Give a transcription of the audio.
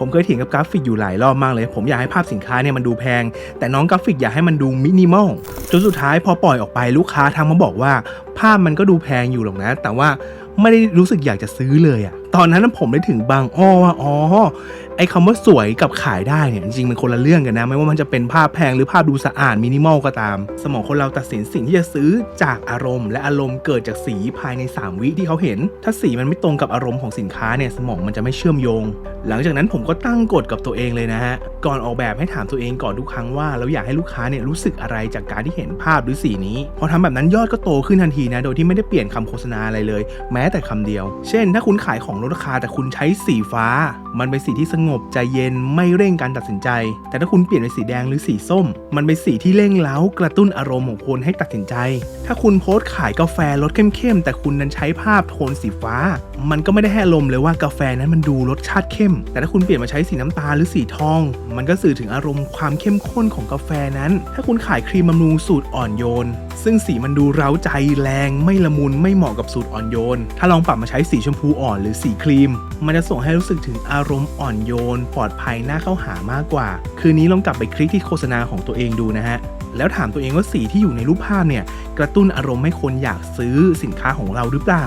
ผมเคยเถียงกับกราฟิกอยู่หลายรอบมากเลย ผมอยากให้ภาพสินค้าเนี่ยมันดูแพง แต่น้องกราฟิกอยากให้มันดูมินิมอลจนสุดท้ายพอปล่อยออกไปลูกค้าทางมาบอกว่า ภาพมันก็ดูแพงอยู่หรอกนะ แต่ว่าไม่ได้รู้สึกอยากจะซื้อเลยอะ ตอนนั้นผมได้ถึงบางอ้อว่าอ๋อไอ้คำว่าสวยกับขายได้เนี่ยจริงๆมันคนละเรื่องกันนะ ไม่ว่ามันจะเป็นภาพแพงหรือภาพดูสะอาดมินิมอลก็ตาม สมองคนเราตัดสินสิ่งที่จะซื้อจากอารมณ์ และอารมณ์เกิดจากสีภายใน 3 วิที่เขาเห็น ถ้าสีมันไม่ตรงกับอารมณ์ของสินค้าเนี่ยสมองมันจะไม่เชื่อมโยง หลังจากนั้นผมก็ตั้งกฎกับตัวเองเลยนะฮะก่อนออกแบบให้ถามตัวเองก่อนทุกครั้งว่าเราอยากให้ลูกค้าเนี่ยรู้สึกอะไรจากการที่เห็นภาพหรือสีนี้พอทำแบบนั้นยอดก็โตขึ้นทันทีนะโดยที่ไม่ได้เปลี่ยนคำโฆษณาอะไรเลย แม้แต่คำเดียว เช่น ถ้าคุณขายของลดราคาแต่คุณใช้สีฟ้า มันเป็นสีที่สงบใจเย็นไม่เร่งการตัดสินใจ แต่ถ้าคุณเปลี่ยนเป็นสีแดงหรือสีส้ม มันเป็นสีที่เร่งเร้ากระตุ้นอารมณ์ของคนให้ตัดสินใจ ถ้าคุณโพสต์ขายกาแฟรสเข้มๆแต่คุณนั้นใช้ภาพโทนสีฟ้า มันก็ไม่ได้ให้อารมณ์เลยว่ากาแฟนั้นมันดูรสชาติเข้ม แต่ถ้าคุณเปลี่ยนมาใช้สีน้ำตาลหรือสีทอง มันก็สื่อถึงอารมณ์ความเข้มข้นของกาแฟนั้น ถ้าคุณขายครีมบำรุงสูตรอ่อนโยน ซึ่งสีมันดูเร้าใจแรงไม่ละมุนไม่เหมาะกับสูตรอ่อนโยน ถ้าลองปรับมาใช้สีชมพูอ่อนหรือสีครีม มันจะส่งให้รู้สึกถึงอารมณ์อ่อนโยน ปลอดภัยน่าเข้าหามากกว่า คืนนี้ลองกลับไปคลิกที่โฆษณาของตัวเองดูนะฮะแล้วถามตัวเองว่าสีที่อยู่ในรูปภาพเนี่ยกระตุ้นอารมณ์ให้คนอยากซื้อสินค้าของเราหรือเปล่า